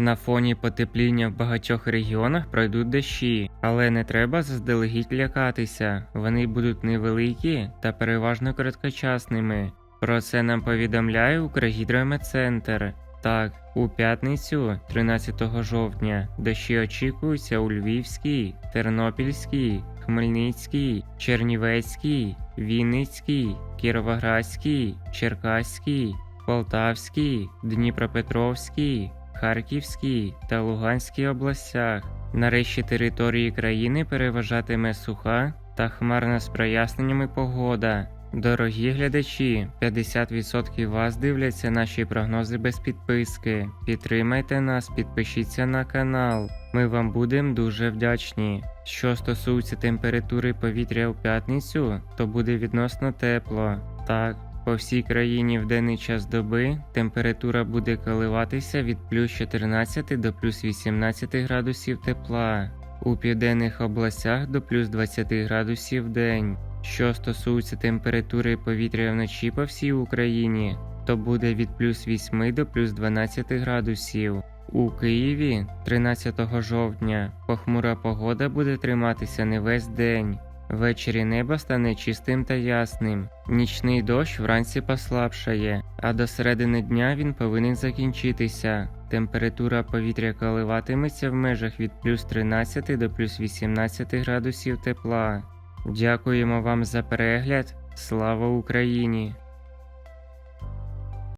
На фоні потепління в багатьох регіонах пройдуть дощі, але не треба заздалегідь лякатися. Вони будуть невеликі та переважно короткочасними. Про це нам повідомляє Укргідрометцентр. Так, у п'ятницю, 13 жовтня, дощі очікуються у Львівській, Тернопільській, Хмельницькій, Чернівецькій, Вінницькій, Кіровоградській, Черкаській, Полтавській, Дніпропетровській, Харківській та Луганській областях. Нарешті території країни переважатиме суха та хмарна з проясненнями погода. Дорогі глядачі, 50% вас дивляться наші прогнози без підписки. Підтримайте нас, підпишіться на канал. Ми вам будемо дуже вдячні. Що стосується температури повітря у п'ятницю, то буде відносно тепло. Так, по всій країні в денний час доби температура буде коливатися від плюс 14 до плюс 18 градусів тепла. У південних областях до плюс 20 градусів день. Що стосується температури повітря вночі по всій Україні, то буде від плюс 8 до плюс 12 градусів. У Києві 13 жовтня похмура погода буде триматися не весь день. Ввечері небо стане чистим та ясним. Нічний дощ вранці послабшає, а до середини дня він повинен закінчитися. Температура повітря коливатиметься в межах від плюс 13 до плюс 18 градусів тепла. Дякуємо вам за перегляд. Слава Україні!